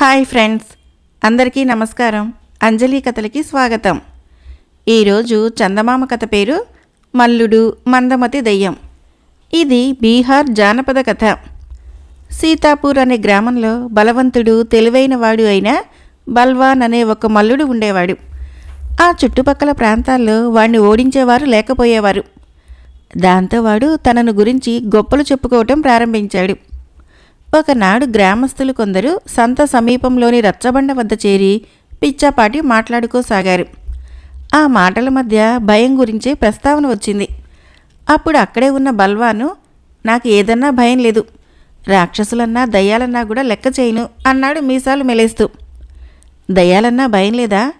Hi friends అందరికీ నమస్కారం. అంజలి కథలకి స్వాగతం. ఈరోజు చందమామ కథ పేరు మల్లుడు మందమతి దయ్యం. ఇది బీహార్ జానపద కథ. సీతాపూర్ అనే గ్రామంలో బలవంతుడు తెలివైన వాడు అయిన బల్వాన్ అనే ఒక మల్లుడు ఉండేవాడు. ఆ చుట్టుపక్కల ప్రాంతాల్లో వాణ్ణి ఓడించేవారు లేకపోయేవారు. దాంతో వాడు తనను గురించి గొప్పలు చెప్పుకోవటం ప్రారంభించాడు. ఒకనాడు గ్రామస్తులు కొందరు సంత సమీపంలోని రచ్చబండ వద్ద చేరి పిచ్చాపాటి మాట్లాడుకోసాగారు. ఆ మాటల మధ్య భయం గురించే ప్రస్తావన వచ్చింది. అప్పుడు అక్కడే ఉన్న బల్వాను నాకు ఏదన్నా భయం లేదు. రాక్షసులన్నా దయ్యాలన్నా కూడా లెక్క చేయను అన్నాడు మీసాలు మెలేస్తూ. దయ్యాలన్నా భయం లేదా?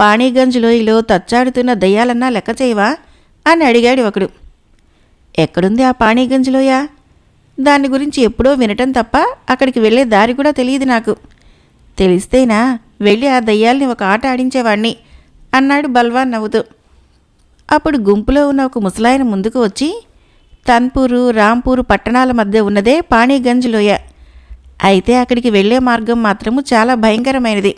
పాణిగంజ్ లోయలో తచ్చాడుతున్న దయ్యాలన్నా లెక్క చేయవా? అని అడిగాడు ఒకడు. ఎక్కడుంది ఆ పాణిగంజ్ లోయ? దాని గురించి ఎప్పుడో వినటం తప్ప అక్కడికి వెళ్ళే దారి కూడా తెలియదు నాకు. తెలిస్తేనా వెళ్ళి ఆ దయ్యాల్ని ఒక ఆట ఆడించేవాణ్ణి అన్నాడు బల్వాన్ నవ్వుతూ. అప్పుడు గుంపులో ఉన్న ఒక ముసలాయన ముందుకు వచ్చి తన్పూరు రాంపూరు పట్టణాల మధ్య ఉన్నదే పాణిగంజ్ లోయ. అయితే అక్కడికి వెళ్ళే మార్గం మాత్రము చాలా భయంకరమైనది.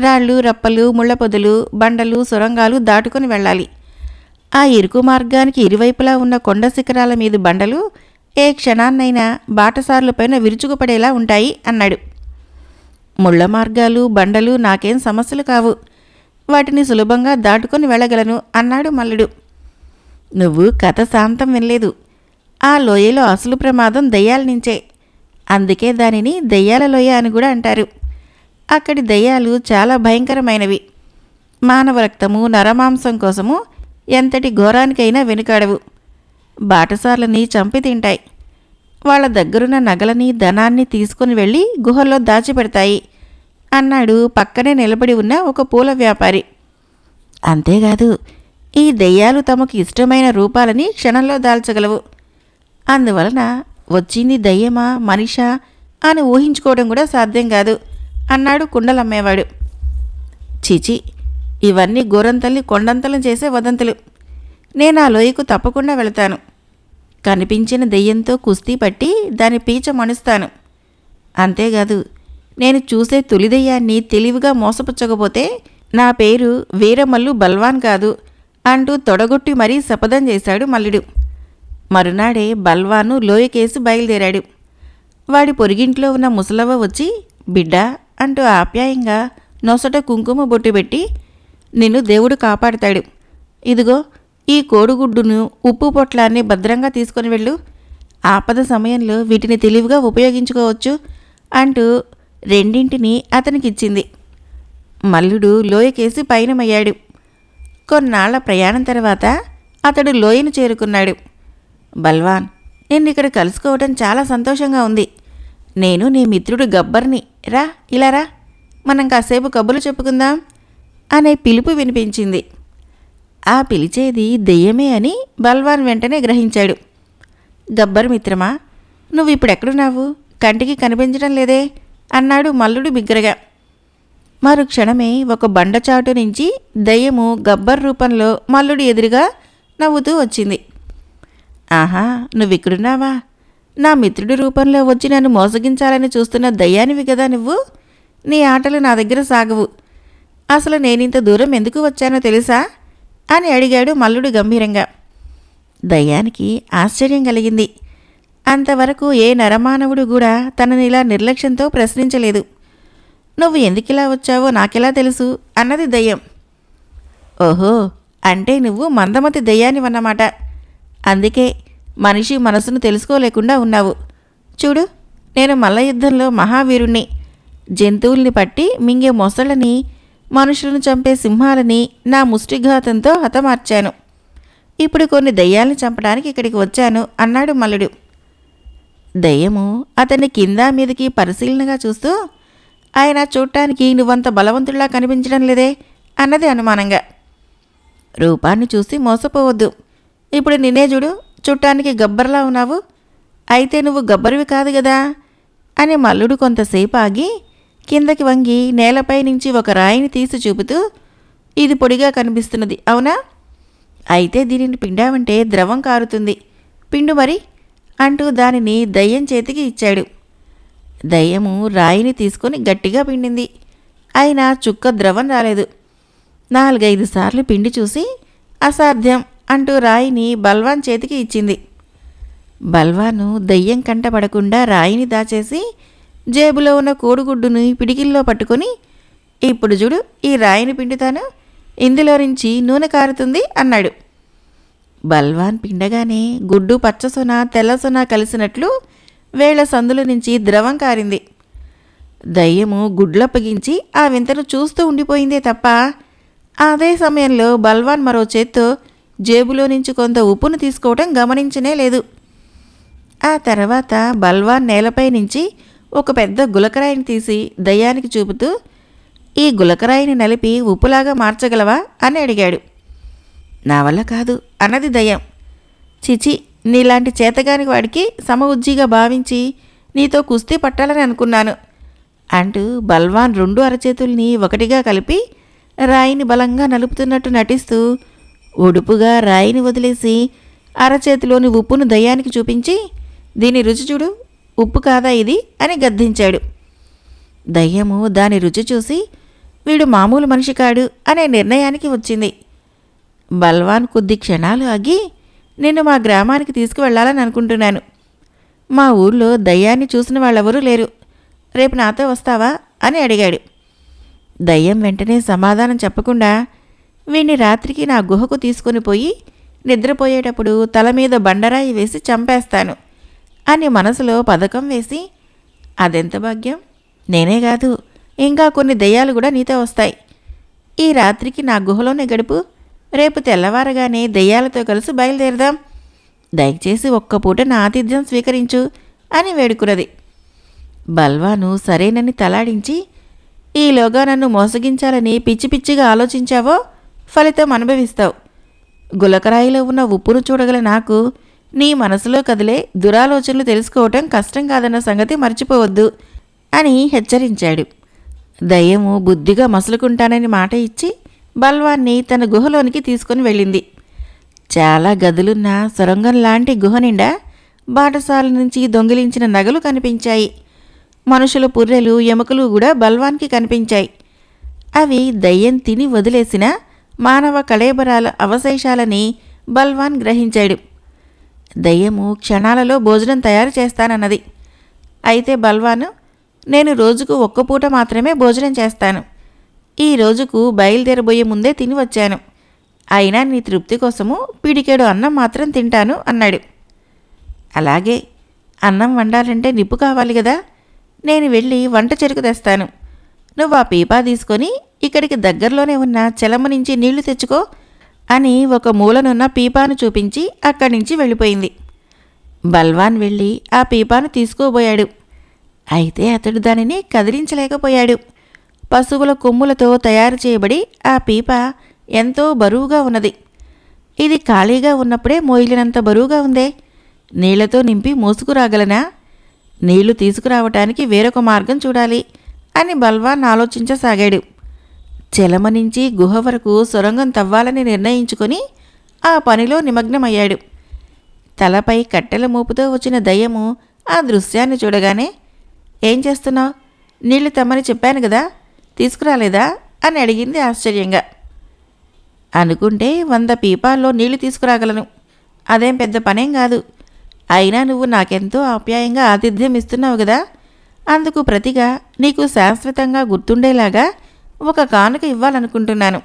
రాళ్ళు రప్పలు ముళ్ళ పొదలు బండలు సొరంగాలు దాటుకొని వెళ్ళాలి. ఆ ఇరుకు మార్గానికి ఇరువైపులా ఉన్న కొండ శిఖరాల మీద బండలు ఏ క్షణాన్నైనా బాటసారులపైన విరుచుకుపడేలా ఉంటాయి అన్నాడు. ముళ్ళ మార్గాలు బండలు నాకేం సమస్యలు కావు. వాటిని సులభంగా దాటుకొని వెళ్ళగలను అన్నాడు మల్లుడు. నువ్వు కథ శాంతం వినలేదు. ఆ లోయలో అసలు ప్రమాదం దయ్యాల నుంచే. అందుకే దానిని దయ్యాల లోయ అని కూడా అంటారు. అక్కడి దయ్యాలు చాలా భయంకరమైనవి. మానవ రక్తము నరమాంసం కోసము ఎంతటి ఘోరానికైనా వెనుకాడవు. బాటసార్లని చంపి తింటాయి. వాళ్ళ దగ్గరున్న నగలని ధనాన్ని తీసుకుని వెళ్ళి గుహల్లో దాచిపెడతాయి అన్నాడు పక్కనే నిలబడి ఉన్న ఒక పూల వ్యాపారి. అంతేకాదు ఈ దెయ్యాలు తమకు ఇష్టమైన రూపాలని క్షణంలో దాల్చగలవు. అందువలన వచ్చింది దయ్యమా మనిషా అని ఊహించుకోవడం కూడా సాధ్యం కాదు అన్నాడు కుండలమ్మేవాడు. చీచి ఇవన్నీ గోరంతల్ని కొండంతలం చేసే వదంతులు. నేను ఆ లోయకు తప్పకుండా వెళతాను. కనిపించిన దెయ్యంతో కుస్తీ పట్టి దాని పీచ మణుస్తాను. అంతేకాదు నేను చూసే తొలి దెయ్యాన్ని తెలివిగా మోసపుచ్చకపోతే నా పేరు వీరమల్లు బల్వాన్ కాదు అంటూ తొడగొట్టి మరీ శపథం చేశాడు మల్లుడు. మరునాడే బల్వాను లోయకేసి బయలుదేరాడు. వాడి పొరిగింట్లో ఉన్న ముసలవ్వ వచ్చి బిడ్డ అంటూ ఆప్యాయంగా నొసట కుంకుమ బొట్టు పెట్టి నిన్ను దేవుడు కాపాడుతాడు. ఇదిగో ఈ కోడిగుడ్డును ఉప్పు పొట్లాన్ని భద్రంగా తీసుకొని వెళ్ళు. ఆపద సమయంలో వీటిని తెలివిగా ఉపయోగించుకోవచ్చు అంటూ రెండింటిని అతనికిచ్చింది. మల్లుడు లోయకేసి పయనమయ్యాడు. కొన్నాళ్ళ ప్రయాణం తర్వాత అతడు లోయను చేరుకున్నాడు. బల్వాన్ నిన్ను ఇక్కడ కలుసుకోవడం చాలా సంతోషంగా ఉంది. నేను నీ మిత్రుడు గబ్బర్ని. రా ఇలా రా. మనం కాసేపు కబుర్లు చెప్పుకుందాం అనే పిలుపు వినిపించింది. ఆ పిలిచేది దెయ్యమే అని బల్వాన్ వెంటనే గ్రహించాడు. గబ్బర్ మిత్రమా నువ్వు ఇప్పుడు ఎక్కడున్నావు కంటికి కనిపించడం లేదే అన్నాడు మల్లుడు బిగ్గరగా. మరు క్షణమే ఒక బండచాటు నుంచి దయ్యము గబ్బర్ రూపంలో మల్లుడు ఎదురుగా నవ్వుతూ వచ్చింది. ఆహా నువ్విక్కడున్నావా? నా మిత్రుడి రూపంలో వచ్చి నన్ను మోసగించాలని చూస్తున్న దయ్యానివి కదా నువ్వు? నీ ఆటలు నా దగ్గర సాగవు. అసలు నేనింత దూరం ఎందుకు వచ్చానో తెలుసా? అని అడిగాడు మల్లుడు గంభీరంగా. దయ్యానికి ఆశ్చర్యం కలిగింది. అంతవరకు ఏ నరమానవుడు కూడా తనని ఇలా నిర్లక్ష్యంతో ప్రశ్నించలేదు. నువ్వు ఎందుకిలా వచ్చావో నాకెలా తెలుసు అన్నది దయ్యం. ఓహో అంటే నువ్వు మందమతి దయ్యానివన్నమాట. అందుకే మనిషి మనసును తెలుసుకోలేకుండా ఉన్నావు. చూడు నేను మల్ల యుద్ధంలో మహావీరుణ్ణి. జంతువుల్ని పట్టి మింగే మొసళ్ళని మనుషులను చంపే సింహాలని నా ముష్టిఘాతంతో హతమార్చాను. ఇప్పుడు కొన్ని దయ్యాలను చంపడానికి ఇక్కడికి వచ్చాను అన్నాడు మల్లుడు. దయ్యము అతన్ని కింద మీదకి పరిశీలనగా చూస్తూ ఆయన చూడటానికి నువ్వంత బలవంతుడిలా కనిపించడం లేదే అన్నది అనుమానంగా. రూపాన్ని చూసి మోసపోవద్దు. ఇప్పుడు నిన్నే చూడు చుట్టానికి గబ్బర్లా ఉన్నావు. అయితే నువ్వు గబ్బరివి కాదు కదా అని మల్లుడు కొంతసేపు ఆగి కిందకి వంగి నేలపై నుంచి ఒక రాయిని తీసి చూపుతూ ఇది పొడిగా కనిపిస్తున్నది అవునా? అయితే దీనిని పిండామంటే ద్రవం కారుతుంది. పిండు మరి? అంటూ దానిని దయ్యం చేతికి ఇచ్చాడు. దయ్యము రాయిని తీసుకొని గట్టిగా పిండింది. అయినా చుక్క ద్రవం రాలేదు. నాలుగైదు సార్లు పిండి చూసి అసాధ్యం అంటూ రాయిని బల్వాన్ చేతికి ఇచ్చింది. బల్వాను దయ్యం కంటపడకుండా రాయిని దాచేసి జేబులో ఉన్న కోడిగుడ్డుని పిడికిల్లో పట్టుకొని ఇప్పుడు చూడు ఈ రాయిని పిండుతాను ఇందులో నుంచి నూనె కారుతుంది అన్నాడు. బల్వాన్ పిండగానే గుడ్డు పచ్చసొన తెల్లసొన కలిసినట్లు వేళ్ళ సందుల నుంచి ద్రవం కారింది. దయ్యము గుడ్లప్పగించి ఆ వింతను చూస్తూ ఉండిపోయిందే తప్ప అదే సమయంలో బల్వాన్ మరో చేత్తో జేబులో నుంచి కొంత ఉప్పును తీసుకోవటం గమనించనే లేదు. ఆ తర్వాత బల్వాన్ నేలపై నుంచి ఒక పెద్ద గులకరాయిని తీసి దయ్యానికి చూపుతూ ఈ గులకరాయిని నలిపి ఉప్పులాగా మార్చగలవా? అని అడిగాడు. నా వల్ల కాదు అన్నది దయ్యం. చిచి నీలాంటి చేతగాని వాడికి సమ భావించి నీతో కుస్తీ పట్టాలని అనుకున్నాను అంటూ బల్వాన్ రెండు అరచేతుల్ని ఒకటిగా కలిపి రాయిని బలంగా నలుపుతున్నట్టు నటిస్తూ ఉడుపుగా రాయిని వదిలేసి అరచేతిలోని ఉప్పును దయ్యానికి చూపించి దీని రుచి చూడు ఉప్పు కాదా ఇది అని గద్దించాడు. దయ్యము దాని రుచి చూసి వీడు మామూలు మనిషి కాడు అనే నిర్ణయానికి వచ్చింది. బల్వాన్ కొద్ది క్షణాలు ఆగి నిన్ను మా గ్రామానికి తీసుకువెళ్ళాలని అనుకుంటున్నాను. మా ఊర్లో దయ్యాన్ని చూసిన వాళ్ళెవరూ లేరు. రేపు నాతో వస్తావా అని అడిగాడు. దయ్యం వెంటనే సమాధానం చెప్పకుండా వీణ్ణి రాత్రికి నా గుహకు తీసుకొని పోయి నిద్రపోయేటప్పుడు తల మీద బండరాయి వేసి చంపేస్తాను. అని మనసులో పథకం వేసి అదెంత భాగ్యం? నేనే కాదు. ఇంకా కొన్ని దయ్యాలు కూడా నీతో వస్తాయి. ఈ రాత్రికి నా గుహలోనే గడుపు. రేపు తెల్లవారగానే దెయ్యాలతో కలిసి బయలుదేరదాం. దయచేసి ఒక్క పూట నా ఆతిథ్యం స్వీకరించు అని వేడుకున్నది. బల్వాను సరేనని తలాడించి ఈలోగా నన్ను మోసగించాలని పిచ్చి పిచ్చిగా ఆలోచించావో ఫలితం అనుభవిస్తావు. గులకరాయిలో ఉన్న ఉప్పును చూడగల నాకు నీ మనసులో కదిలే దురాలోచనలు తెలుసుకోవటం కష్టం కాదన్న సంగతి మర్చిపోవద్దు అని హెచ్చరించాడు. దయ్యము బుద్ధిగా మసులుకుంటానని మాట ఇచ్చి బల్వాన్ని తన గుహలోనికి తీసుకుని వెళ్ళింది. చాలా గదులున్న సొరంగం లాంటి గుహ నిండా బాటసాల నుంచి దొంగిలించిన నగలు కనిపించాయి. మనుషుల పుర్రెలు ఎముకలు కూడా బల్వాన్కి కనిపించాయి. అవి దయ్యం తిని వదిలేసిన మానవ కళేబరాల అవశేషాలని బల్వాన్ గ్రహించాడు. దయ్యము క్షణాలలో భోజనం తయారు చేస్తానన్నది. అయితే బల్వాను నేను రోజుకు ఒక్క పూట మాత్రమే భోజనం చేస్తాను. ఈ రోజుకు బయలుదేరబోయే ముందే తిని వచ్చాను. అయినా నీ తృప్తి కోసము పిడికేడు అన్నం మాత్రం తింటాను అన్నాడు. అలాగే అన్నం వండాలంటే నిప్పు కావాలి కదా నేను వెళ్ళి వంట చెరుకు తెస్తాను. నువ్వు ఆ పీపా తీసుకొని ఇక్కడికి దగ్గరలోనే ఉన్న చెలమ నుంచి నీళ్ళు తెచ్చుకో. అని ఒక మూలనున్న పీపాను చూపించి అక్కడి నుంచి వెళ్ళిపోయింది. బల్వాన్ వెళ్ళి ఆ పీపాను తీసుకోబోయాడు. అయితే అతడు దానిని కదిలించలేకపోయాడు. పశువుల కొమ్ములతో తయారు చేయబడి ఆ పీప ఎంతో బరువుగా ఉన్నది. ఇది ఖాళీగా ఉన్నప్పుడే మోయిలినంత బరువుగా ఉందే. నీళ్ళతో నింపి మోసుకురాగలనా? నీళ్ళు తీసుకురావటానికి వేరొక మార్గం చూడాలి అని బల్వాన్ ఆలోచించసాగాడు. చెలమ నుంచి గుహ వరకు సొరంగం తవ్వాలని నిర్ణయించుకొని ఆ పనిలో నిమగ్నమయ్యాడు. తలపై కట్టెల మూపుతో వచ్చిన దయ్యము ఆ దృశ్యాన్ని చూడగానే ఏం చేస్తున్నావు? నీళ్ళు తమ్మని చెప్పాను కదా తీసుకురాలేదా? అని అడిగింది ఆశ్చర్యంగా. అనుకుంటే వంద పీపాల్లో నీళ్ళు తీసుకురాగలను. అదేం పెద్ద పనేం కాదు. అయినా నువ్వు నాకెంతో ఆప్యాయంగా ఆతిథ్యం ఇస్తున్నావు కదా. అందుకు ప్రతిగా నీకు శాశ్వతంగా గుర్తుండేలాగా ఒక కానుక ఇవ్వాలనుకుంటున్నాను.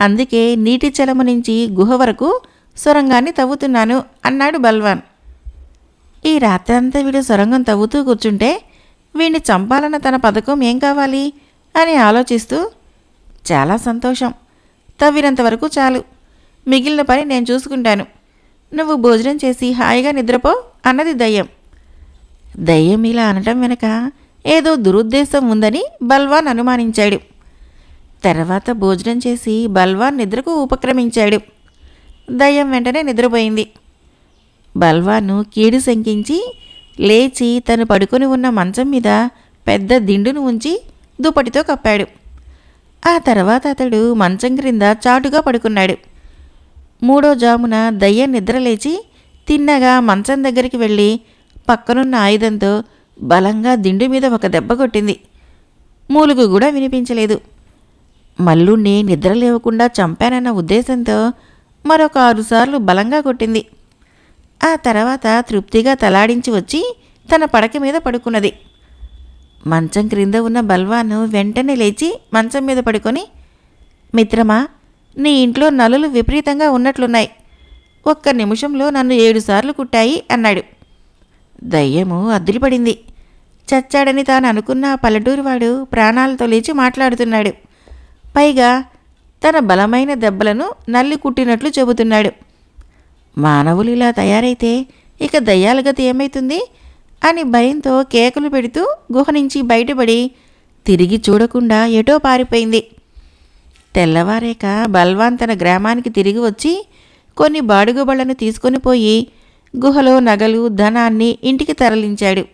అందుకే నీటి చలము నుంచి గుహ వరకు సొరంగాన్ని తవ్వుతున్నాను అన్నాడు బల్వాన్. ఈ రాత్రంతా వీడు సొరంగం తవ్వుతూ కూర్చుంటే వీణ్ణి చంపాలన్న తన పథకం ఏం కావాలి అని ఆలోచిస్తూ చాలా సంతోషం. తవ్వినంత వరకు చాలు. మిగిలిన పని నేను చూసుకుంటాను. నువ్వు భోజనం చేసి హాయిగా నిద్రపో అన్నది దయ్యం. దయ్యం ఇలా అనటం వెనక ఏదో దురుద్దేశం ఉందని బల్వాన్ అనుమానించాడు. తర్వాత భోజనం చేసి బల్వాన్ నిద్రకు ఉపక్రమించాడు. దయ్యం వెంటనే నిద్రపోయింది. బల్వాను కీడు శంకించి లేచి తను పడుకొని ఉన్న మంచం మీద పెద్ద దిండును ఉంచి దుప్పటితో కప్పాడు. ఆ తర్వాత అతడు మంచం క్రింద చాటుగా పడుకున్నాడు. మూడో జామున దయ్యం నిద్రలేచి తిన్నగా మంచం దగ్గరికి వెళ్ళి పక్కనున్న ఆయుధంతో బలంగా దిండు మీద ఒక దెబ్బ కొట్టింది. మూలుగు కూడా వినిపించలేదు. మల్లుణ్ణి నిద్ర లేవకుండా చంపానన్న ఉద్దేశంతో మరొక ఆరుసార్లు బలంగా కొట్టింది. ఆ తర్వాత తృప్తిగా తలాడించి వచ్చి తన పడక మీద పడుకున్నది. మంచం క్రింద ఉన్న బల్వాను వెంటనే లేచి మంచం మీద పడుకొని మిత్రమా నీ ఇంట్లో నలులు విపరీతంగా ఉన్నట్లున్నాయి. ఒక్క నిమిషంలో నన్ను ఏడుసార్లు కుట్టాయి అన్నాడు. దయ్యము అద్దిలిపడింది చచ్చాడని తాను అనుకున్న పల్లెటూరివాడు ప్రాణాలతో లేచి మాట్లాడుతున్నాడు. పైగా తన బలమైన దెబ్బలను నల్లి కుట్టినట్లు చెబుతున్నాడు. మానవులు ఇలా తయారైతే ఇక దయ్యాల గతి ఏమైతుంది? అని భయంతో కేకలు పెడుతూ గుహ నుంచి బయటపడి తిరిగి చూడకుండా ఎటో పారిపోయింది. తెల్లవారేక బల్వాన్ తన గ్రామానికి తిరిగి వచ్చి కొన్ని బాడుగుబళ్ళను తీసుకొని పోయి గుహలో నగలు ధనాన్ని ఇంటికి తరలించాడు.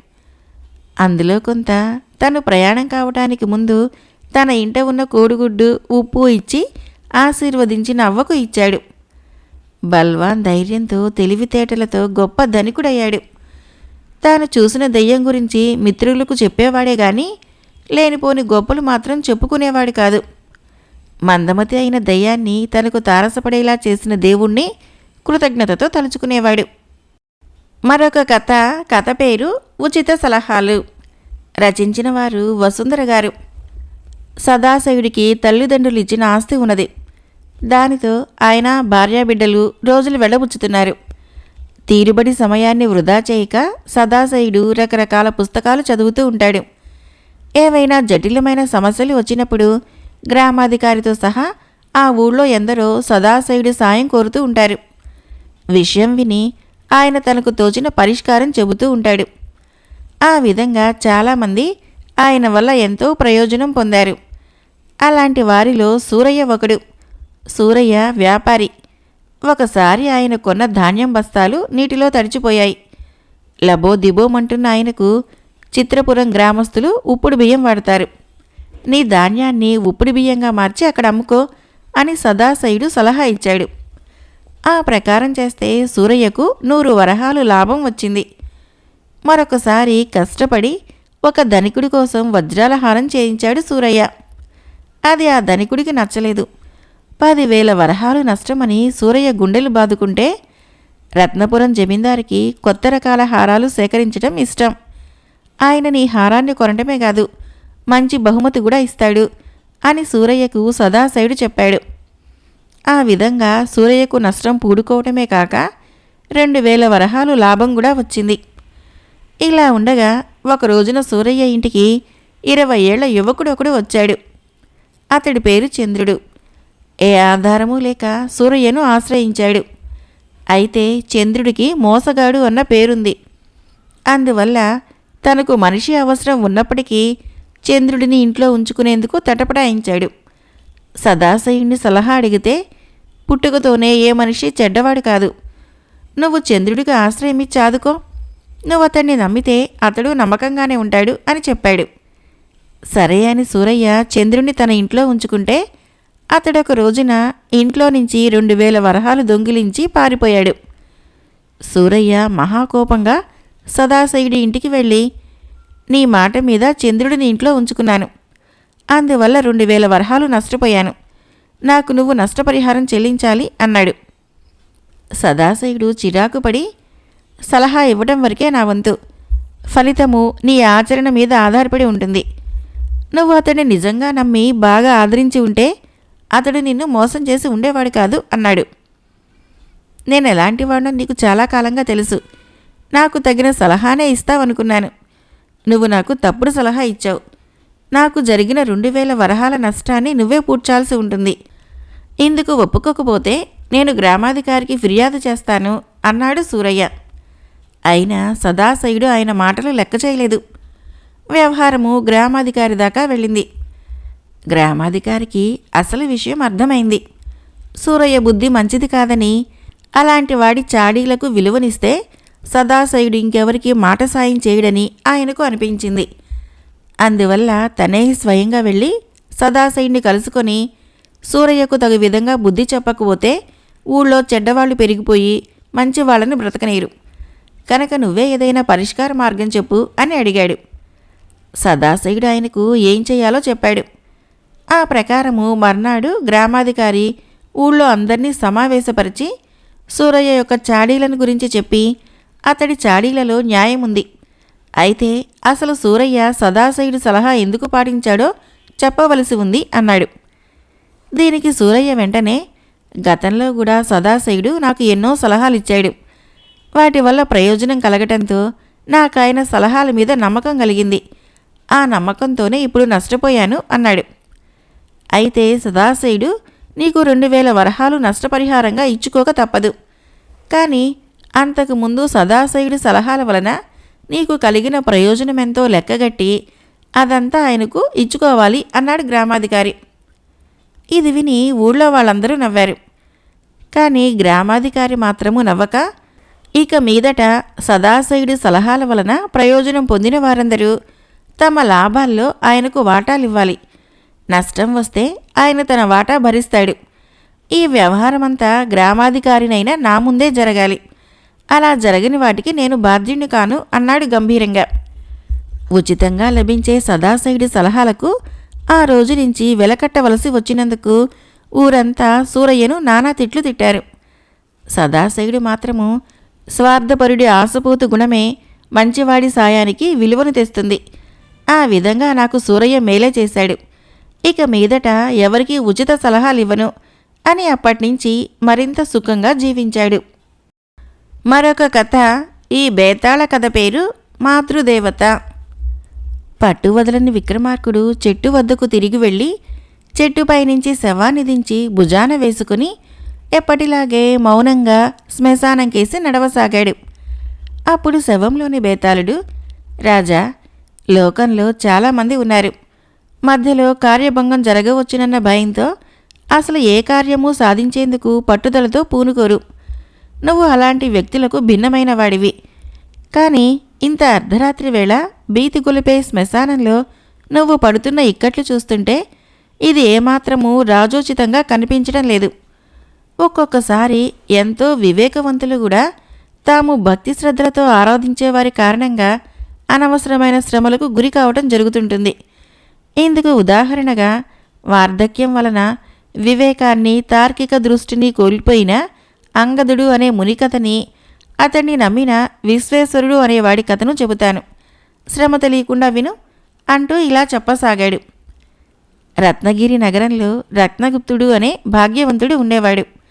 అందులో కొంత తను ప్రయాణం కావటానికి ముందు తన ఇంట ఉన్న కోడిగుడ్డు ఉప్పు ఇచ్చి ఆశీర్వదించి నవ్వకు ఇచ్చాడు. బల్వాన్ ధైర్యంతో తెలివితేటలతో గొప్ప ధనికుడయ్యాడు. తాను చూసిన దెయ్యం గురించి మిత్రులకు చెప్పేవాడే గాని లేనిపోని గొప్పలు మాత్రం చెప్పుకునేవాడు కాదు. మందమతి అయిన దయ్యాన్ని తనకు తారసపడేలా చేసిన దేవుణ్ణి కృతజ్ఞతతో తలుచుకునేవాడు. మరొక కథ కథ పేరు ఉచిత సలహాలు. రచించిన వారు వసుంధర గారు. సదాశయుడికి తల్లిదండ్రులు ఇచ్చిన ఆస్తి ఉన్నది. దానితో ఆయన భార్యాబిడ్డలు రోజులు వెళ్ళబుచ్చుతున్నారు తీరుబడి సమయాన్ని వృధా చేయక సదాశయుడు రకరకాల పుస్తకాలు చదువుతూ ఉంటాడు. ఏవైనా జటిలమైన సమస్యలు వచ్చినప్పుడు గ్రామాధికారితో సహా ఆ ఊళ్ళో ఎందరో సదాశయుడి సాయం కోరుతూ ఉంటారు. విషయం విని ఆయన తనకు తోచిన పరిష్కారం చెబుతూ ఉంటాడు. ఆ విధంగా చాలామంది ఆయన వల్ల ఎంతో ప్రయోజనం పొందారు. అలాంటి వారిలో సూరయ్య ఒకడు. సూరయ్య వ్యాపారి. ఒకసారి ఆయన కొన్న ధాన్యం బస్తాలు నీటిలో తడిచిపోయాయి. లబో దిబోమంటున్న ఆయనకు చిత్రపురం గ్రామస్తులు ఉప్పుడు బియ్యం వాడతారు. నీ ధాన్యాన్ని ఉప్పుడు బియ్యంగా మార్చి అక్కడ అమ్ముకో అని సదాశయుడు సలహా ఇచ్చాడు. ఆ ప్రకారం చేస్తే సూరయ్యకు నూరు వరహాలు లాభం వచ్చింది. మరొకసారి కష్టపడి ఒక ధనికుడి కోసం వజ్రాల హారం చేయించాడు సూరయ్య. అది ఆ ధనికుడికి నచ్చలేదు. పదివేల వరహాలు నష్టమని సూరయ్య గుండెలు బాదుకుంటే రత్నపురం జమీందారికి కొత్త రకాల హారాలు సేకరించడం ఇష్టం. ఆయన నీ హారాన్ని కొనటమే కాదు మంచి బహుమతి కూడా ఇస్తాడు అని సూరయ్యకు సదాశయుడు చెప్పాడు. ఆ విధంగా సూరయ్యకు నష్టం పూడుకోవటమే కాక రెండు వేల వరహాలు లాభం కూడా వచ్చింది. ఇలా ఉండగా ఒక రోజున సూరయ్య ఇంటికి ఇరవై ఏళ్ళ యువకుడు ఒకడు వచ్చాడు. అతడి పేరు చంద్రుడు. ఏ ఆధారము లేక సూరయ్యను ఆశ్రయించాడు. అయితే చంద్రుడికి మోసగాడు అన్న పేరుంది. అందువల్ల తనకు మనిషి అవసరం ఉన్నప్పటికీ చంద్రుడిని ఇంట్లో ఉంచుకునేందుకు తటపటాయించాడు. సదాశయుణ్ణి సలహా అడిగితే పుట్టుకతోనే ఏ మనిషి చెడ్డవాడు కాదు. నువ్వు చంద్రుడికి ఆశ్రయం ఇచ్చి ఆదుకో. నువ్వు అతన్ని నమ్మితే అతడు నమ్మకంగానే ఉంటాడు అని చెప్పాడు. సరే అని సూరయ్య చంద్రుణ్ణి తన ఇంట్లో ఉంచుకుంటే అతడొక రోజున ఇంట్లో నుంచి రెండు వేల వరహాలు దొంగిలించి పారిపోయాడు. సూరయ్య మహాకోపంగా సదాశయుడి ఇంటికి వెళ్ళి నీ మాట మీద చంద్రుడిని ఇంట్లో ఉంచుకున్నాను. అందువల్ల రెండు వేల వరహాలు నష్టపోయాను. నాకు నువ్వు నష్టపరిహారం చెల్లించాలి అన్నాడు. సదాశయుడు చిరాకుపడి సలహా ఇవ్వడం వరకే నా వంతు. ఫలితము నీ ఆచరణ మీద ఆధారపడి ఉంటుంది. నువ్వు అతడిని నిజంగా నమ్మి బాగా ఆదరించి ఉంటే అతడు నిన్ను మోసం చేసి ఉండేవాడు కాదు అన్నాడు. నేను ఎలాంటి వాడినో నీకు చాలా కాలంగా తెలుసు. నాకు తగిన సలహానే ఇస్తావనుకున్నాను. నువ్వు నాకు తప్పుడు సలహా ఇచ్చావు. నాకు జరిగిన రెండు వేల వరహాల నష్టాన్ని నువ్వే పూడ్చాల్సి ఉంటుంది. ఇందుకు ఒప్పుకోకపోతే నేను గ్రామాధికారికి ఫిర్యాదు చేస్తాను అన్నాడు సూరయ్య. అయినా సదాశయుడు ఆయన మాటలు లెక్క చేయలేదు. వ్యవహారము గ్రామాధికారి దాకా వెళ్ళింది. గ్రామాధికారికి అసలు విషయం అర్థమైంది. సూరయ్య బుద్ధి మంచిది కాదని అలాంటి వాడి చాడీలకు విలువనిస్తే సదాశయుడు ఇంకెవరికి మాట సాయం చేయడని ఆయనకు అనిపించింది. అందువల్ల తనే స్వయంగా వెళ్ళి సదాశయుడిని కలుసుకొని సూరయ్యకు తగు విధంగా బుద్ధి చెప్పకపోతే ఊళ్ళో చెడ్డవాళ్ళు పెరిగిపోయి మంచి వాళ్ళని బ్రతకనేరు. కనుక నువ్వే ఏదైనా పరిష్కార మార్గం చెప్పు అని అడిగాడు. సదాశయుడు ఆయనకు ఏం చేయాలో చెప్పాడు. ఆ ప్రకారము మర్నాడు గ్రామాధికారి ఊళ్ళో అందరినీ సమావేశపరిచి సూరయ్య యొక్క చాడీలను గురించి చెప్పి అతడి చాడీలలో న్యాయం ఉంది అయితే అసలు సూరయ్య సదాశయుడు సలహా ఎందుకు పాటించాడో చెప్పవలసి ఉంది అన్నాడు. దీనికి సూరయ్య వెంటనే గతంలో కూడా సదాశయుడు నాకు ఎన్నో సలహాలు ఇచ్చాడు వాటి వల్ల ప్రయోజనం కలగటంతో నాకు ఆయన సలహాల మీద నమ్మకం కలిగింది. ఆ నమ్మకంతోనే ఇప్పుడు నష్టపోయాను అన్నాడు. అయితే సదాశయుడు నీకు రెండు వేల వరహాలు నష్టపరిహారంగా ఇచ్చుకోక తప్పదు. కానీ అంతకు ముందు సదాశయుడి సలహాల వలన నీకు కలిగిన ప్రయోజనమెంతో లెక్కగట్టి అదంతా ఆయనకు ఇచ్చుకోవాలి అన్నాడు గ్రామాధికారి. ఇది విని ఊళ్ళో వాళ్ళందరూ నవ్వారు. కానీ గ్రామాధికారి మాత్రము నవ్వక ఇక మీదట సదాశయుడి సలహాల వలన ప్రయోజనం పొందిన వారందరూ తమ లాభాల్లో ఆయనకు వాటాలివ్వాలి. నష్టం వస్తే ఆయన తన వాటా భరిస్తాడు. ఈ వ్యవహారమంతా గ్రామాధికారినైన నా ముందే జరగాలి. అలా జరగని వాటికి నేను బాధ్యుని కాను అన్నాడు గంభీరంగా. ఉచితంగా లభించే సదాశయుడి సలహాలకు ఆ రోజు నుంచి వెలకట్టవలసి వచ్చినందుకు ఊరంతా సూరయ్యను నానా తిట్లు తిట్టారు. సదాశయుడు మాత్రము స్వార్థపరుడి ఆశపోతు గుణమే మంచివాడి సాయానికి విలువను తెస్తుంది. ఆ విధంగా నాకు సూరయ్య మేలే చేశాడు. ఇక మీదట ఎవరికీ ఉచిత సలహాలివ్వను అని అప్పటినుంచి మరింత సుఖంగా జీవించాడు. మరొక కథ ఈ బేతాళ కథ పేరు మాతృదేవత. పట్టు వదలని విక్రమార్కుడు చెట్టు వద్దకు తిరిగి వెళ్ళి చెట్టుపై నుంచి శవాన్ని దించి భుజాన వేసుకుని ఎప్పటిలాగే మౌనంగా శ్మశానం కేసి నడవసాగాడు. అప్పుడు శవంలోని బేతాళుడు రాజా లోకంలో చాలామంది ఉన్నారు. మధ్యలో కార్యభంగం జరగవచ్చునన్న భయంతో అసలు ఏ కార్యము సాధించేందుకు పట్టుదలతో పూనుకోరు. నువ్వు అలాంటి వ్యక్తులకు భిన్నమైన వాడివి. కానీ ఇంత అర్ధరాత్రి వేళ భీతి గొలిపే శ్మశానంలో నువ్వు పడుతున్న ఇక్కట్లు చూస్తుంటే ఇది ఏమాత్రము రాజోచితంగా కనిపించడం లేదు. ఒక్కొక్కసారి ఎంతో వివేకవంతులు కూడా తాము భక్తి శ్రద్ధలతో ఆరాధించేవారి కారణంగా అనవసరమైన శ్రమలకు గురి కావటం జరుగుతుంటుంది. ఇందుకు ఉదాహరణగా వార్ధక్యం వలన వివేకాన్ని తార్కిక దృష్టిని కోల్పోయిన అంగదుడు అనే మునికథని అతన్ని నమ్మిన విశ్వేశ్వరుడు అనేవాడి కథను చెబుతాను. శ్రమ తెలియకుండా విను అంటూ ఇలా చెప్పసాగాడు. రత్నగిరి నగరంలో రత్నగుప్తుడు అనే భాగ్యవంతుడు ఉండేవాడు.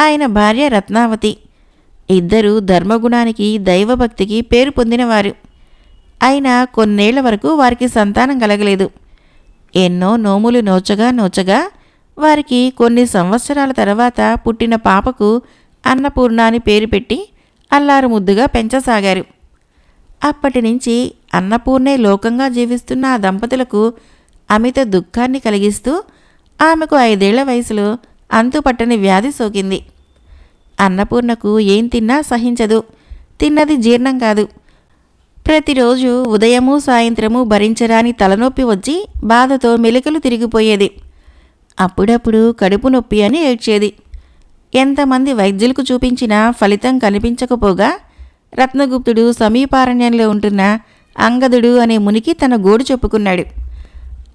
ఆయన భార్య రత్నావతి. ఇద్దరు ధర్మగుణానికి దైవభక్తికి పేరు పొందినవారు. అయినా కొన్నేళ్ళ వరకు వారికి సంతానం కలగలేదు. ఎన్నో నోములు నోచగా నోచగా వారికి కొన్ని సంవత్సరాల తర్వాత పుట్టిన పాపకు అన్నపూర్ణ అని పేరు పెట్టి అల్లారు ముద్దుగా పెంచసాగారు. అప్పటి నుంచి అన్నపూర్ణే లోకంగా జీవిస్తున్న ఆ దంపతులకు అమిత దుఃఖాన్ని కలిగిస్తూ ఆమెకు ఐదేళ్ళ వయసులో అంతుపట్టని వ్యాధి సోకింది. అన్నపూర్ణకు ఏం తిన్నా సహించదు. తిన్నది జీర్ణం కాదు. ప్రతిరోజు ఉదయము సాయంత్రము భరించరాని తలనొప్పి వచ్చి బాధతో మెలికలు తిరిగిపోయేది. అప్పుడప్పుడు కడుపు నొప్పి అని ఏడ్చేది. ఎంతమంది వైద్యులకు చూపించినా ఫలితం కనిపించకపోగా రత్నగుప్తుడు సమీపారణ్యంలో ఉంటున్న అంగదుడు అనే మునికి తన గోడు చెప్పుకున్నాడు.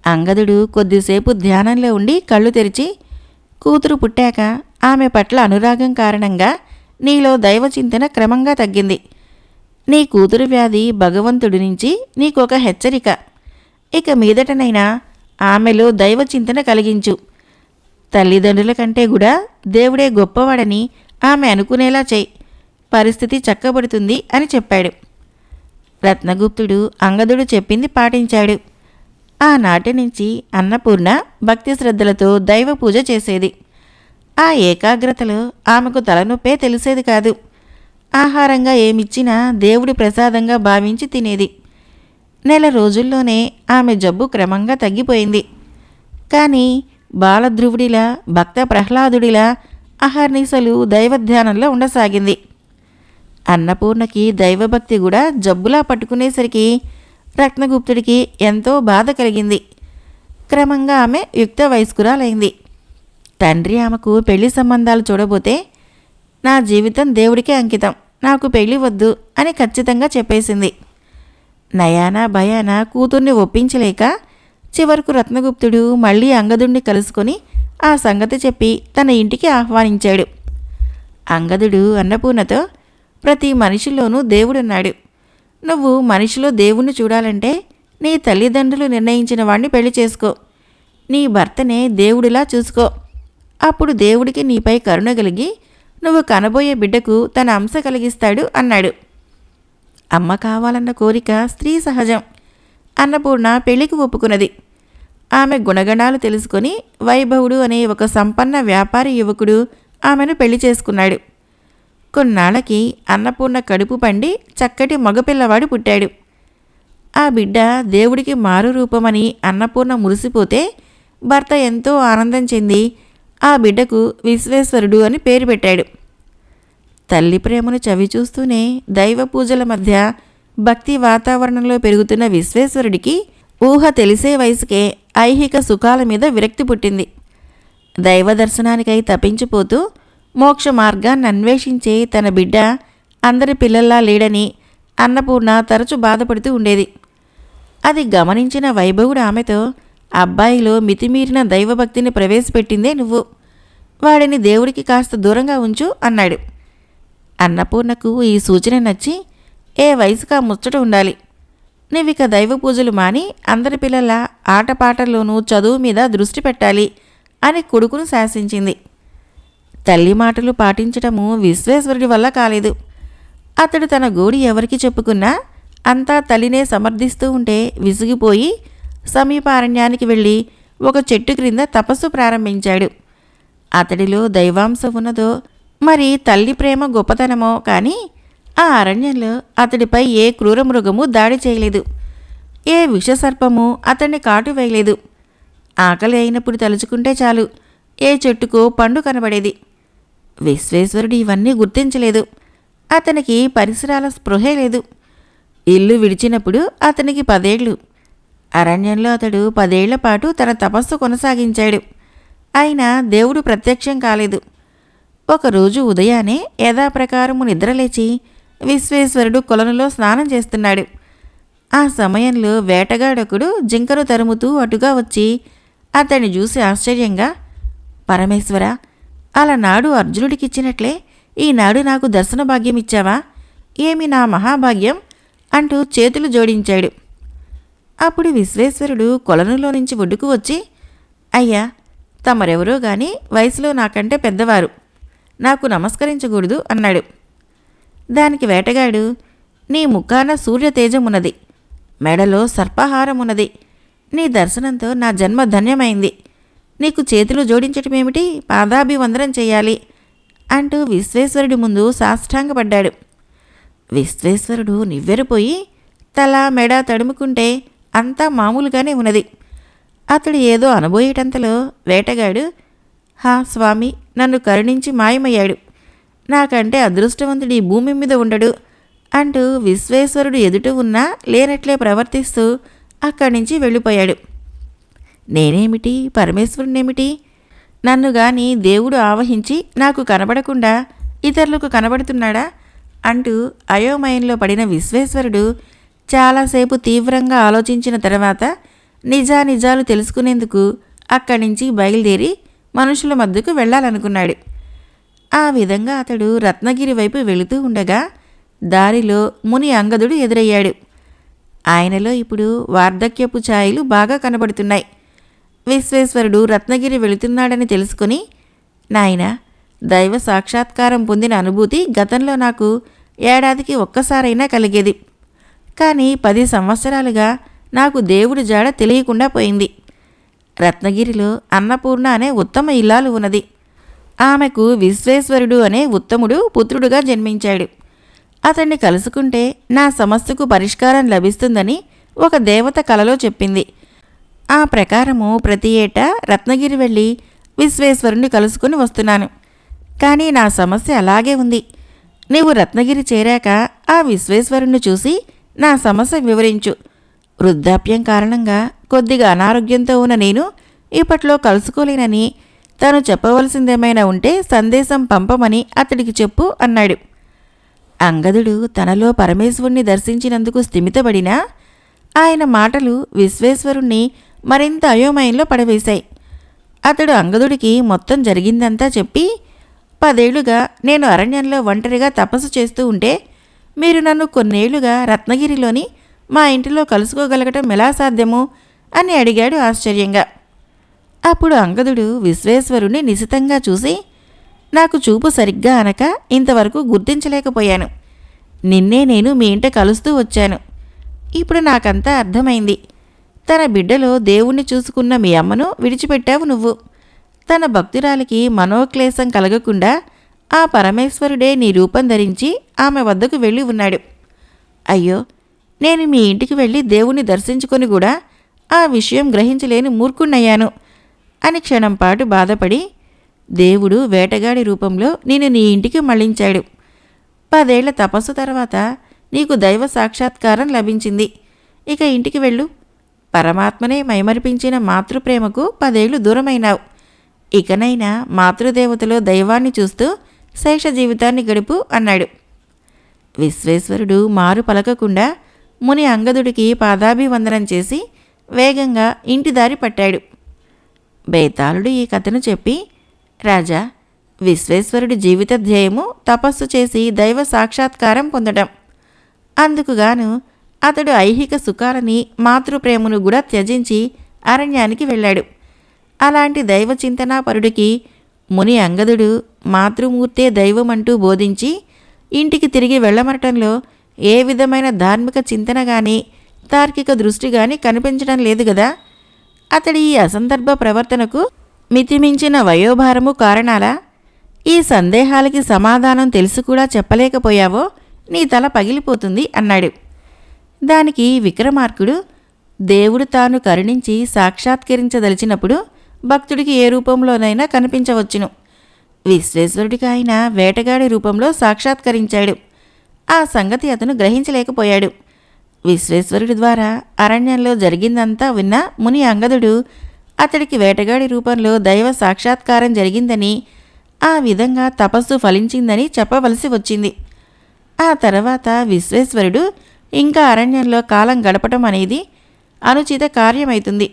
అంగదుడు కొద్దిసేపు ధ్యానంలో ఉండి కళ్ళు తెరిచి కూతురు పుట్టాక ఆమె పట్ల అనురాగం కారణంగా నీలో దైవచింతన క్రమంగా తగ్గింది. నీ కూతురు వ్యాధి భగవంతుడి నుంచి నీకొక హెచ్చరిక. ఇక మీదటనైనా ఆమెలో దైవచింతన కలిగించు. తల్లిదండ్రుల కంటే కూడా దేవుడే గొప్పవాడని ఆమె అనుకునేలా చేయి. పరిస్థితి చక్కబడుతుంది అని చెప్పాడు. రత్నగుప్తుడు అంగదుడు చెప్పింది పాటించాడు. ఆనాటి నుంచి అన్నపూర్ణ భక్తి శ్రద్ధలతో దైవ పూజ చేసేది. ఆ ఏకాగ్రతలో ఆమెకు తలనొప్పే తెలిసేది కాదు. ఆహారంగా ఏమిచ్చినా దేవుడి ప్రసాదంగా భావించి తినేది. నెల రోజుల్లోనే ఆమె జబ్బు క్రమంగా తగ్గిపోయింది. కానీ బాలధ్రువుడిలా భక్త ప్రహ్లాదుడిలా అహర్నిశలు దైవధ్యానంలో ఉండసాగింది. అన్నపూర్ణకి దైవభక్తి కూడా జబ్బులా పట్టుకునేసరికి రత్నగుప్తుడికి ఎంతో బాధ కలిగింది. క్రమంగా ఆమె యుక్త వయస్కురాలైంది. తండ్రి ఆమెకు పెళ్ళి సంబంధాలు చూడబోతే నా జీవితం దేవుడికే అంకితం నాకు పెళ్ళి వద్దు అని ఖచ్చితంగా చెప్పేసింది. నయానా భయాన కూతుర్ని ఒప్పించలేక చివరకు రత్నగుప్తుడు మళ్ళీ అంగదుణ్ణి కలుసుకొని ఆ సంగతి చెప్పి తన ఇంటికి ఆహ్వానించాడు. అంగదుడు అన్నపూర్ణతో ప్రతి మనిషిలోనూ దేవుడున్నాడు. నువ్వు మనిషిలో దేవుణ్ణి చూడాలంటే నీ తల్లిదండ్రులు నిర్ణయించిన వాణ్ణి పెళ్ళి చేసుకో. నీ భర్తనే దేవుడిలా చూసుకో. అప్పుడు దేవుడికి నీపై కరుణ కలిగి నువ్వు కనబోయే బిడ్డకు తన అంశ కలిగిస్తాడు అన్నాడు. అమ్మ కావాలన్న కోరిక స్త్రీ సహజం అన్నపూర్ణ పెళ్ళికి ఒప్పుకున్నది. ఆమె గుణగణాలు తెలుసుకొని వైభవుడు అనే ఒక సంపన్న వ్యాపారి యువకుడు ఆమెను పెళ్ళి చేసుకున్నాడు. కొన్నాళ్ళకి అన్నపూర్ణ కడుపు పండి చక్కటి మగపిల్లవాడు పుట్టాడు. ఆ బిడ్డ దేవుడికి మారు రూపమని అన్నపూర్ణ మురిసిపోతే భర్త ఎంతో ఆనందం చెంది ఆ బిడ్డకు విశ్వేశ్వరుడు అని పేరు పెట్టాడు. తల్లి ప్రేమను చవిచూస్తూనే దైవ పూజల మధ్య భక్తి వాతావరణంలో పెరుగుతున్న విశ్వేశ్వరుడికి ఊహ తెలిసే వయసుకే ఐహిక సుఖాల మీద విరక్తి పుట్టింది. దైవ దర్శనానికై తప్పించిపోతూ మోక్ష మార్గాన్ని అన్వేషించే తన బిడ్డ అందరి పిల్లల్లా లేడని అన్నపూర్ణ తరచు బాధపడుతూ ఉండేది. అది గమనించిన వైభవుడు ఆమెతో అబ్బాయిలో మితిమీరిన దైవభక్తిని ప్రవేశపెట్టిందే నువ్వు. వాడిని దేవుడికి కాస్త దూరంగా ఉంచు అన్నాడు. అన్నపూర్ణకు ఈ సూచన నచ్చి ఏ వయసుకా ముచ్చట ఉండాలి. నీవిక దైవ పూజలు మాని అందరి పిల్లల ఆటపాటల్లోనూ చదువు మీద దృష్టి పెట్టాలి అని కొడుకును శాసించింది. తల్లి మాటలు పాటించటము విశ్వేశ్వరుడి వల్ల కాలేదు. అతడు తన గోడి ఎవరికి చెప్పుకున్నా అంతా తల్లినే సమర్థిస్తూ ఉంటే విసిగిపోయి సమీపారణ్యానికి వెళ్ళి ఒక చెట్టు క్రింద తపస్సు ప్రారంభించాడు. అతడిలో దైవాంశం ఉన్నదో మరి తల్లి ప్రేమ గొప్పతనమో కానీ ఆ అరణ్యంలో అతడిపై ఏ క్రూర మృగము దాడి చేయలేదు. ఏ విషసర్పము అతన్ని కాటు వేయలేదు ఆకలి అయినప్పుడు తలుచుకుంటే చాలు. ఏ చెట్టుకు పండు కనబడేది. విశ్వేశ్వరుడు ఇవన్నీ గుర్తించలేదు. అతనికి పరిసరాల స్పృహే లేదు. ఇల్లు విడిచినప్పుడు అతనికి పదేళ్ళు అరణ్యంలో అతడు పదేళ్ళ పాటు తన తపస్సు కొనసాగించాడు. అయినా దేవుడు ప్రత్యక్షం కాలేదు. ఒకరోజు ఉదయాన్నే యథాప్రకారము నిద్రలేచి విశ్వేశ్వరుడు కొలనులో స్నానం చేస్తున్నాడు. ఆ సమయంలో వేటగాడొకడు జింకను తరుముతూ అటుగా వచ్చి అతన్ని చూసి ఆశ్చర్యంగా పరమేశ్వర అలనాడు అర్జునుడికిచ్చినట్లే ఈనాడు నాకు దర్శన భాగ్యం ఇచ్చావా? ఏమి నా మహాభాగ్యం? అంటూ చేతులు జోడించాడు. అప్పుడు విశ్వేశ్వరుడు కొలనులో నుంచి ఒడ్డుకు వచ్చి అయ్యా తమరెవరో గాని వయసులో నాకంటే పెద్దవారు. నాకు నమస్కరించకూడదు అన్నాడు. దానికి వేటగాడు నీ ముఖాన సూర్యతేజమున్నది. మెడలో సర్పహారమున్నది. నీ దర్శనంతో నా జన్మ ధన్యమైంది. నీకు చేతులు జోడించటమేమిటి? పాదాభివందనం చేయాలి అంటూ విశ్వేశ్వరుడి ముందు సాష్టాంగపడ్డాడు. విశ్వేశ్వరుడు నివ్వెరపోయి తల మెడ తడుముకుంటే అంతా మామూలుగానే ఉన్నది. అతడు ఏదో అనబోయేటంతలో వేటగాడు హా స్వామి నన్ను కరుణించి మాయమయ్యాడు. నాకంటే అదృష్టవంతుడు ఈ భూమి మీద ఉండడు అంటూ విశ్వేశ్వరుడు ఎదుట ఉన్నా లేనట్లే ప్రవర్తిస్తూ అక్కడి నుంచి వెళ్ళిపోయాడు. నేనేమిటి? పరమేశ్వరునేమిటి? నన్ను గాని దేవుడు ఆవహించి నాకు కనబడకుండా ఇతరులకు కనబడుతున్నాడా అంటూ అయోమయంలో పడిన విశ్వేశ్వరుడు చాలాసేపు తీవ్రంగా ఆలోచించిన తర్వాత నిజానిజాలు తెలుసుకునేందుకు అక్కడి నుంచి బయలుదేరి మనుషుల మధ్యకు వెళ్ళాలనుకున్నాడు. ఆ విధంగా అతడు రత్నగిరి వైపు వెళుతూ ఉండగా దారిలో ముని అంగదుడు ఎదురయ్యాడు. ఆయనలో ఇప్పుడు వార్ధక్యపు ఛాయలు బాగా కనబడుతున్నాయి. విశ్వేశ్వరుడు రత్నగిరి వెళుతున్నాడని తెలుసుకుని నాయన దైవ సాక్షాత్కారం పొందిన అనుభూతి గతంలో నాకు ఏడాదికి ఒక్కసారైనా కలిగేది. కానీ పది సంవత్సరాలుగా నాకు దేవుడి జాడ తెలియకుండా పోయింది. రత్నగిరిలో అన్నపూర్ణ అనే ఉత్తమ ఇల్లాలు ఉన్నది. ఆమెకు విశ్వేశ్వరుడు అనే ఉత్తముడు పుత్రుడుగా జన్మించాడు. అతన్ని కలుసుకుంటే నా సమస్యకు పరిష్కారం లభిస్తుందని ఒక దేవత కలలో చెప్పింది. ఆ ప్రకారము ప్రతి ఏటా రత్నగిరి వెళ్ళి విశ్వేశ్వరుణ్ణి కలుసుకుని వస్తున్నాను. కానీ నా సమస్య అలాగే ఉంది. నీవు రత్నగిరి చేరాక ఆ విశ్వేశ్వరుణ్ణి చూసి నా సమస్య వివరించు. వృద్ధాప్యం కారణంగా కొద్దిగా అనారోగ్యంతో ఉన్న నేను ఇప్పట్లో కలుసుకోలేనని తను చెప్పవలసిందేమైనా ఉంటే సందేశం పంపమని అతడికి చెప్పు అన్నాడు. అంగదుడు తనలో పరమేశ్వరుణ్ణి దర్శించినందుకు స్థిమితపడినా ఆయన మాటలు విశ్వేశ్వరుణ్ణి మరింత అయోమయంలో పడవేశాయి. అతడు అంగదుడికి మొత్తం జరిగిందంతా చెప్పి పదేళ్ళుగా నేను అరణ్యంలో ఒంటరిగా తపస్సు చేస్తూ ఉంటే మీరు నన్ను కొన్నేళ్ళుగా రత్నగిరిలోని మా ఇంటిలో కలుసుకోగలగటం ఎలా సాధ్యము? అని అడిగాడు ఆశ్చర్యంగా. అప్పుడు అంగదుడు విశ్వేశ్వరుణ్ణి నిశితంగా చూసి నాకు చూపు సరిగ్గా అనక ఇంతవరకు గుర్తించలేకపోయాను. నిన్నే నేను మీ ఇంట కలుస్తూ వచ్చాను. ఇప్పుడు నాకంతా అర్థమైంది. తన బిడ్డలో దేవుణ్ణి చూసుకున్న మీ అమ్మను విడిచిపెట్టావు నువ్వు. తన భక్తురాలికి మనోక్లేశం కలగకుండా ఆ పరమేశ్వరుడే నీ రూపం ధరించి ఆమె వద్దకు వెళ్ళి ఉన్నాడు. అయ్యో నేను మీ ఇంటికి వెళ్ళి దేవుణ్ణి దర్శించుకొని కూడా ఆ విషయం గ్రహించలేని మూర్ఖుణ్ణయ్యాను. అని క్షణంపాటు బాధపడి దేవుడు వేటగాడి రూపంలో నేను నీ ఇంటికి మళ్ళించాడు పదేళ్ళ తపస్సు తర్వాత నీకు దైవ సాక్షాత్కారం లభించింది. ఇక ఇంటికి వెళ్ళు. పరమాత్మనే మైమరిపించిన మాతృప్రేమకు పదేళ్ళు దూరమైనావు. ఇకనైనా మాతృదేవతలో దైవాన్ని చూస్తూ శేష జీవితాన్ని గడుపు అన్నాడు. విశ్వేశ్వరుడు మారు పలకకుండా ముని అంగదుడికి పాదాభివందనం చేసి వేగంగా ఇంటి దారి పట్టాడు. బేతాళుడు ఈ కథను చెప్పి రాజా విశ్వేశ్వరుడి జీవిత ధ్యేయము తపస్సు చేసి దైవ సాక్షాత్కారం పొందడం అందుకుగాను అతడు ఐహిక సుఖాలని మాతృప్రేమను కూడా త్యజించి అరణ్యానికి వెళ్ళాడు. అలాంటి దైవ చింతనాపరుడికి ముని అంగదుడు మాతృమూర్తే దైవమంటూ బోధించి ఇంటికి తిరిగి వెళ్ళమనటంలో ఏ విధమైన ధార్మిక చింతన కానీ తార్కిక దృష్టి కానీ కనిపించడం లేదు కదా అతడి ఈ అసందర్భ ప్రవర్తనకు మితిమించిన వయోభారము కారణాలా? ఈ సందేహాలకి సమాధానం తెలిసి కూడా చెప్పలేకపోయావో నీ తల పగిలిపోతుంది అన్నాడు. దానికి విక్రమార్కుడు దేవుడు తాను కరుణించి సాక్షాత్కరించదలిచినప్పుడు భక్తుడికి ఏ రూపంలోనైనా కనిపించవచ్చును. విశ్వేశ్వరుడికి ఆయన వేటగాడి రూపంలో సాక్షాత్కరించాడు. ఆ సంగతి అతను గ్రహించలేకపోయాడు. విశ్వేశ్వరుడి ద్వారా అరణ్యంలో జరిగిందంతా విన్న ముని అంగదుడు అతడికి వేటగాడి రూపంలో దైవ సాక్షాత్కారం జరిగిందని ఆ విధంగా తపస్సు ఫలించిందని చెప్పవలసి వచ్చింది. ఆ తర్వాత విశ్వేశ్వరుడు ఇంకా అరణ్యంలో కాలం గడపటం అనేది అనుచిత కార్యమైతుంది.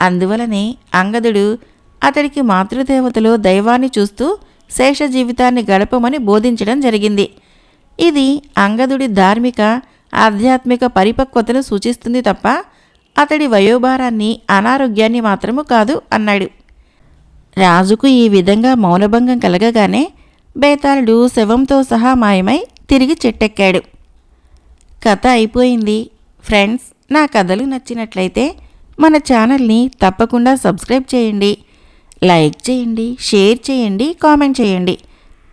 అందువలనే అంగదుడు అతడికి మాతృదేవతలో దైవాన్ని చూస్తూ శేష జీవితాన్ని గడపమని బోధించడం జరిగింది. ఇది అంగదుడి ధార్మిక ఆధ్యాత్మిక పరిపక్వతను సూచిస్తుంది తప్ప అతడి వయోభారాన్ని అనారోగ్యాన్ని మాత్రము కాదు అన్నాడు. రాజుకు ఈ విధంగా మౌనభంగం కలగగానే బేతాళుడు శవంతో సహా మాయమై తిరిగి చెట్టెక్కాడు. కథ అయిపోయింది. ఫ్రెండ్స్ నా కథలు నచ్చినట్లయితే మన ఛానల్ని తప్పకుండా సబ్స్క్రైబ్ చేయండి. లైక్ చేయండి షేర్ చేయండి కామెంట్ చేయండి.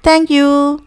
Thank you.